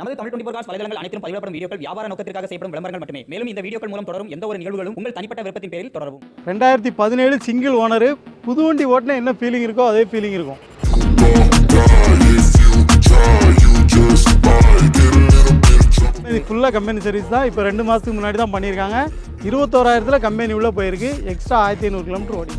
நமது Tamil twenty cos வலைதளங்கள் அனைத்தும் பதிவிடப்படும் வீடியோக்கள் வியாபார நோக்கத்திற்காக செய்யப்படும் விளம்பரங்கள் மட்டுமே. மேலும் இந்த வீடியோக்கள் மூலம் தொடரும் எந்த ஒரு நிகழ்வுகளும் உங்கள் தனிப்பட்ட விருப்பத்தின் பேரில் தொடரும் ரெண்டாயிரத்தி பதினேழு சிங்கிள் ஓனரு புது வண்டி ஓட்டினா என்ன ஃபீலிங் இருக்கோ அதே ஃபீலிங் இருக்கும். இது ஃபுல்லாக கம்பெனி சர்வீஸ் தான். இப்போ ரெண்டு மாதத்துக்கு முன்னாடி தான் பண்ணியிருக்காங்க. இருபத்தோராயிரத்தில் கம்பெனி உள்ளே போயிருக்கு. எக்ஸ்ட்ரா ஆயிரத்தி ஐநூறு கிலோமீட்டர் ஓடி.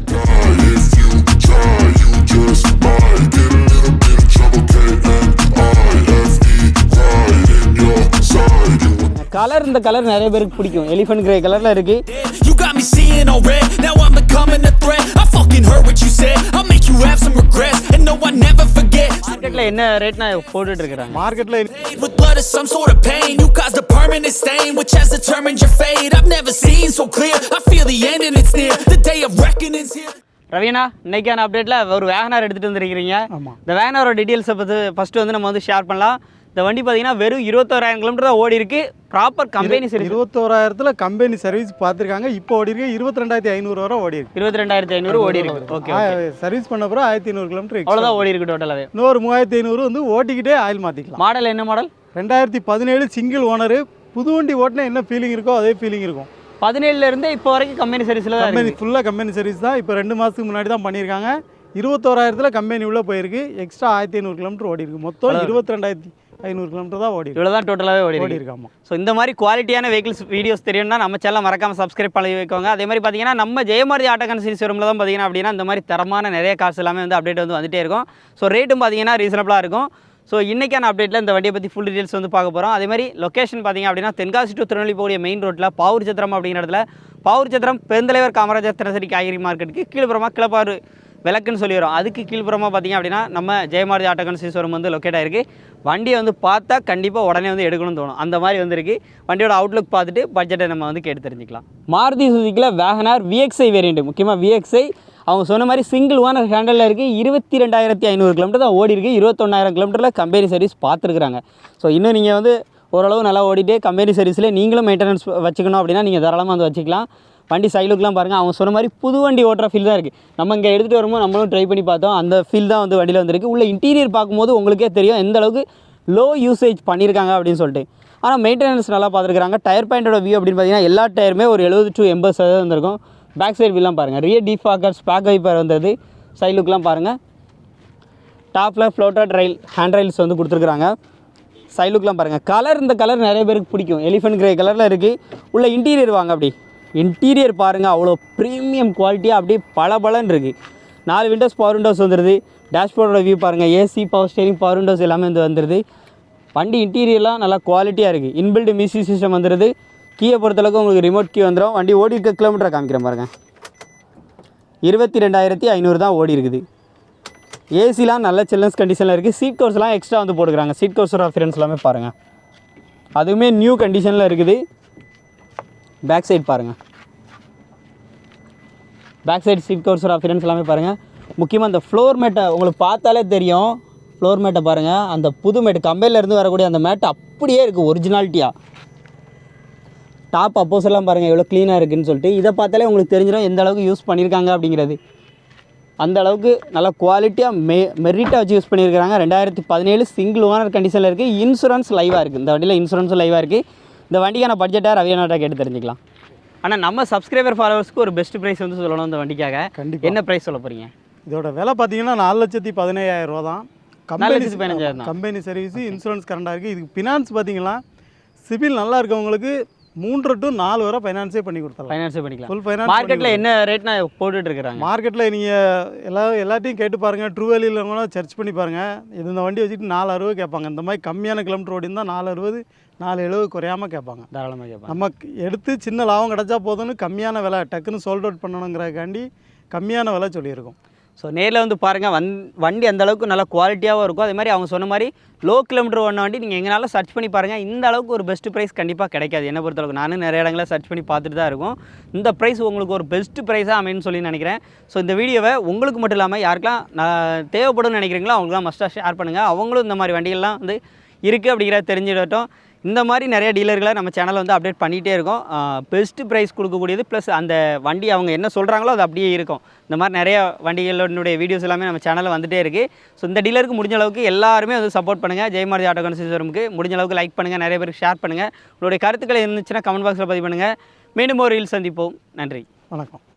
கலர் இந்த கலர் நிறைய பேருக்கு பிடிக்கும் எலிஃபென்ட் கிரே கலரில் இருக்குது You got me seeing all red. Now I'm becoming a threat. I fucking heard what you said. I'll make you have some regrets. And no, I never forget. மார்க்கெட்டில் என்ன ரேட்னா போட்டுட்டு இருக்கிறாங்க மார்க்கெட்டில் Made With blood or some sort of pain. You caused a permanent stain, which has determined your fate. I've never seen so clear. I feel the end and it's near. The day of reckoning's here. Raveena இன்னைக்கான அப்டேட்டில் ஒரு Wagon R எடுத்துகிட்டு வந்திருக்கிறீங்க ஆமாம். இந்த வேகனாரோட டீட்டெயில்ஸை பற்றி first வந்து நம்ம வந்து ஷேர் பண்ணலாம் இந்த வண்டி பார்த்தீங்கன்னா வெறும் இருபத்தோராயிரம் கிலோமீட்டர் தான் ஓடி இருக்கு ப்ராப்பர் கம்பெனி சரி இருபத்தோராயிரத்தில் கம்பெனி சர்வீஸ் பார்த்துருக்காங்க. இப்போ ஓடி இருக்கு இருபத்தி ரெண்டாயிரத்தி ஐநூறு வரை ஓடி இருக்கு இருபத்தி ரெண்டாயிரத்தி ஐநூறு ஓடி இருக்கு ஓகே சர்வீஸ் பண்ண பிறகு ஆயிரத்தி ஐநூறு கிலோமீட்டர் அவ்வளோதான் ஓடி இருக்கு டோட்டலாகவே இன்னொரு மூவாயிரத்தி ஐநூறு வந்து ஓட்டிக்கிட்டே ஆயில் மாற்றிக்கலாம் மாடல் என்ன மாடல் ரெண்டாயிரத்தி பதினேழு சிங்கிள் ஓனரு புது வண்டி ஓட்டினா என்ன ஃபீலிங் இருக்கோ அதே ஃபீலிங் இருக்கும். பதினேழுல இருந்தே இப்போ வரைக்கும் கம்பெனி சர்வீஸில் தான் கம்பெனி ஃபுல்லாக கம்பெனி சர்வீஸ் தான். இப்போ ரெண்டு மாதத்துக்கு முன்னாடி தான் பண்ணியிருக்காங்க. இருபத்தோராயிரத்தில் கம்பெனி உள்ளே போயிருக்கு. எக்ஸ்ட்ரா ஆயிரத்தி ஐநூறு கிலோமீட்டர் ஓடி இருக்கு மொத்தம் இருபத்தி ரெண்டாயிரத்தி ஐநூறு கிலோமீட்டர் தான் ஓடி இவ்வளோ தான் டோட்டலாகவே ஓடி ஓடி ஸோ இந்த மாதிரி குவாலிட்டியான வெஹிக்கிள்ஸ் வீடியோஸ் தெரியும்னா நம்ம சேனல் மறக்காம சப்ஸ்கிரைப் பண்ணி வைக்கோங்க. அதே மாதிரி பார்த்தீங்கன்னா நம்ம ஜெயமாரதி ஆட்டோ கன்சல்ஸ் ரூமில் தான் பார்த்தீங்கன்னா அப்படின்னா இந்த மாதிரி தரமான நிறைய கார்ஸ் எல்லாமே வந்து அப்டேட் வந்து வந்துட்டே இருக்கும். ஸோ ரேட்டும் பார்த்தீங்கன்னா ரீசனபிளாக இருக்கும். ஸோ இன்றைக்கான அப்டேட்டில் இந்த வண்டியை பற்றி ஃபுல் டீட்டெயில்ஸ் வந்து பார்க்க போகிறோம் அதே மாதிரி லொக்கேஷன் பார்த்தீங்க அப்படின்னா தென்காசி டு திருநெல்வேலி போகிற மெயின் ரோட்டில் பாவூர் சத்திரம் அப்படிங்கிற இடத்துல பாவூர் சத்திரம் பெருந்தலைவர் காமராஜர் தினசரி காய்கறி மார்க்கெட்டுக்கு கீழ்ப்புறமா கிளப்பாறு விளக்குன்னு சொல்லி வரும் அதுக்கு கீழ்ப்புறமா பார்த்தீங்க அப்படின்னா நம்ம ஜெயமாரதி ஆட்டோகன் கன்சீஸ்வரம் வந்து லொக்கேட் ஆகிருக்கு வண்டியை வந்து பார்த்தா கண்டிப்பாக உடனே வந்து எடுக்கணும்னு தோணும். அந்த மாதிரி வந்துருக்கு. வண்டியோட அவுட்லுக் பார்த்துட்டு பட்ஜெட்டை நம்ம வந்து கேட்டு தெரிஞ்சுக்கலாம். மாருதி சுதிக்கில் வேகனார் விஎக்ஸ்ஐ வேரியண்ட் முக்கியமாக விஎக்ஸ்ஐ அவங்க சொன்ன மாதிரி சிங்கிள் ஓனர் ஹேண்டலில் இருக்குது இருபத்தி ரெண்டாயிரத்தி ஐநூறு கிலோமீட்டர் தான் ஓடி இருக்குது இருபத்தொன்னாயிரம் கிலோமீட்டரில் கம்பெனி சர்வீஸ் பார்த்துருக்குறாங்க. ஸோ இன்னும் நீங்கள் வந்து ஓரளவு நல்லா ஓடிட்டு கம்பெனி சர்வீஸில் நீங்களும் மெயின்டெனன்ஸ் வச்சுக்கணும் அப்படின்னா நீங்கள் தாராளமாக வந்து வச்சுக்கலாம். வண்டி சைடுக்கெலாம் பாருங்கள் அவங்க சொன்ன மாதிரி புது வண்டி ஓட்டுற ஃபீல் தான் இருக்குது நம்ம இங்கே எடுத்துகிட்டு வரும்போது நம்மளும் ட்ரை பண்ணி பார்த்தோம். அந்த ஃபீல் தான் வந்து வண்டியில் வந்திருக்கு. உள்ள இன்டீரியர் பார்க்கும்போது உங்களுக்கே தெரியும் எந்த அளவுக்கு லோ யூசேஜ் பண்ணியிருக்காங்க அப்படின்னு சொல்லிட்டு. ஆனால் மெயின்டெனன்ஸ் நல்லா பார்த்துருக்காங்க டயர் பாயிண்டோட வியூ அப்படின்னு பார்த்தீங்கன்னா எல்லா டயருமே ஒரு எழுபது டு எண்பது சதவீதம் வந்திருக்கும். பேக் சைடு வியூலாம் பாருங்கள் ரியர் டீஃபாக்கர்ஸ் பேக் வைப்பர் வந்தது. சைட் லுக்லாம் பாருங்கள் டாப்பில் ஃப்ளோட்டட் ரயில் ஹேண்ட் ரயில்ஸ் வந்து கொடுத்துருக்குறாங்க. சைட் லுக்லாம் பாருங்கள் கலர் இந்த கலர் நிறைய பேருக்கு பிடிக்கும். எலிஃபென்ட் கிரே கலரில் இருக்குது உள்ள இன்டீரியர் வாங்க அப்படி. இன்டீரியர் பாருங்கள் அவ்வளோ ப்ரீமியம் குவாலிட்டியாக அப்படியே பளபளன்னு இருக்குது நாலு விண்டோஸ் பவர் விண்டோஸ் வந்துடுது டேஷ்போர்டோட வியூ பாருங்கள் AC power steering power windows எல்லாமே வந்து வந்துடுது வண்டி இன்டீரியர்லாம் நல்லா குவாலிட்டியாக இருக்குது இன்பில்டு மியூசிக் சிஸ்டம் வந்துடுது கீயை பொறுத்தளவுக்கு உங்களுக்கு ரிமோட் கீ வந்துடும் வண்டி ஓடி இருக்க கிலோமீட்டரை காமிக்கிறேன் பாருங்கள் இருபத்தி ரெண்டாயிரத்தி ஐநூறு தான் ஓடி இருக்குது. ஏசிலாம் நல்ல சில்னஸ் கண்டிஷனில் இருக்குது சீட் கவர்ஸ்லாம் எக்ஸ்ட்ரா வந்து போட்டுக்கிறாங்க. சீட் கவர்ஸோட அஃபியரன்ஸ் எல்லாமே பாருங்கள் அதுவுமே நியூ கண்டிஷனில் இருக்குது. பேக் சைடு பாருங்கள் பேக் சைடு சீட் கவர்ஸோட அஃபியரன்ஸ் எல்லாமே பாருங்கள் முக்கியமாக அந்த ஃப்ளோர் மேட்டை உங்களுக்கு பார்த்தாலே தெரியும். ஃப்ளோர் மேட்டை பாருங்கள் அந்த புது மேட்டு கம்பெனிலேருந்து வரக்கூடிய அந்த மேட் அப்படியே இருக்குது ஒரிஜினாலிட்டியாக டாப் அப்போஸ் பாருங்கள் எவ்வளோ க்ளீனாக இருக்குன்னு சொல்லிட்டு இதை பார்த்தாலே உங்களுக்கு தெரிஞ்சிடும் எந்த அளவுக்கு யூஸ் பண்ணியிருக்காங்க அப்படிங்கிறது. அந்த அளவுக்கு நல்லா குவாலிட்டியாக மெ மெரிட்டாக வச்சு யூஸ் பண்ணியிருக்காங்க ரெண்டாயிரத்தி பதினேழு சிங்கிள் ஓனர் கண்டிஷனில் இருக்குது இன்சூரன்ஸ் லைவாக இருக்குது இந்த வண்டியில் இன்சூரன்ஸும் லைவாக இருக்குது இந்த வண்டிக்கான பட்ஜெட்டாக ரவியனாட்டா கேட்டு தெரிஞ்சுக்கலாம். ஆனால் நம்ம சப்ஸ்கிரைபர் ஃபாலோவர்ஸ்க்கு ஒரு பெஸ்ட் ப்ரைஸ் வந்து சொல்லணும் இந்த வண்டிக்காக. கண்டிப்பா. என்ன ப்ரைஸ் சொல்ல போகிறீங்க இதோட விலை பார்த்தீங்கன்னா நாலு லட்சத்தி பதினையாயிரம் ரூபா தான். லட்சத்தி பதினஞ்சாயிரம் தான். கம்பெனி சர்வீஸ் இன்சூரன்ஸ் கரண்டாக இருக்குது இதுக்கு ஃபினான்ஸ் பார்த்தீங்கன்னா சிபில் நல்லா இருக்கவங்களுக்கு மூன்று டு நாலு வரை ஃபைனான்ஸே பண்ணி கொடுத்துடலாம். ஃபைனான்ஸே பண்ணிக்கலாம். ஃபுல் ஃபைனான்ஸ் மார்க்கெட்டில் என்ன ரேட்னா போட்டுட்டு இருக்கிறாங்க? மார்க்கெட்டில் நீங்கள் எல்லா எல்லாத்தையும் கேட்டு பாருங்கள் ட்ரூவேலியில் கூட சர்ச் பண்ணி பாருங்கள் இது இந்த வண்டி வச்சுட்டு நாலு அறுபது கேட்பாங்க. இந்த மாதிரி கம்மியான கிலோமீட்டர் ஓடி இருந்தால் நாலு அறுபது நாலு எழுபது குறையாமல் கேட்பாங்க. தாராளமாக கேட்பாங்க. நமக்கு எடுத்து சின்ன லாபம் கிடச்சா போதும்னு கம்மியான விலை டக்குன்னு சோல்ட் அவுட் பண்ணணுங்கிறதுக்காண்டி கம்மியான விலை சொல்லியிருக்கோம். ஸோ நேரில் வந்து பாருங்கள் வந் வண்டி அந்தளவுக்கு நல்லா குவாலிட்டியாகவும் இருக்கும். அதே மாதிரி அவங்க சொன்ன மாதிரி லோ கிலோமீட்டர் ஒன்று வண்டி நீங்கள் எங்கனாலும் சர்ச் பண்ணி பாருங்கள் இந்த அளவுக்கு ஒரு பெஸ்ட் ப்ரைஸ் கண்டிப்பாக கிடைக்காது. என்ன பொறுத்தளவுக்கு நானும் நிறைய இடங்களில் சர்ச் பண்ணி பார்த்துட்டு தான் இருக்கும். இந்த ப்ரைஸ் உங்களுக்கு ஒரு பெஸ்ட் ப்ரைஸாக அமைன்னு சொல்லி நினைக்கிறேன். ஸோ இந்த வீடியோவை உங்களுக்கு மட்டும் இல்லாமல் யாருக்கெல்லாம் நான் தேவைப்படும்னு நினைக்கிறீங்களோ அவங்களுக்குலாம் மஸ்ட்டாக ஷேர் பண்ணுங்கள் அவங்களும் இந்த மாதிரி வண்டிகள்லாம் வந்து இருக்குது அப்படிங்கிறத தெரிஞ்சிடட்டும் இந்த மாதிரி நிறைய டீலர்களை நம்ம சேனலில் வந்து அப்டேட் பண்ணிகிட்டே இருக்கோம். பெஸ்ட்டு ப்ரைஸ் கொடுக்கக்கூடியது ப்ளஸ் அந்த வண்டி அவங்க என்ன சொல்கிறாங்களோ அது அப்படியே இருக்கும். இந்த மாதிரி நிறைய வண்டிகளுடைய வீடியோஸ் எல்லாமே நம்ம சேனலில் வந்துகிட்டே இருக்குது ஸோ இந்த டீலருக்கு முடிஞ்ச அளவுக்கு எல்லாருமே வந்து சப்போர்ட் பண்ணுங்கள் ஜெயமாரதி ஆட்டோ கன்சிஸ்டருக்கு முடிஞ்ச அளவுக்கு லைக் பண்ணுங்கள் நிறைய பேருக்கு ஷேர் பண்ணுங்கள் உங்களுடைய கருத்துக்கள் இருந்துச்சுன்னா கமெண்ட் பாக்ஸில் பதிவு பண்ணுங்கள் மீண்டும் ஒரு ரீல் சந்திப்போம். நன்றி. வணக்கம்.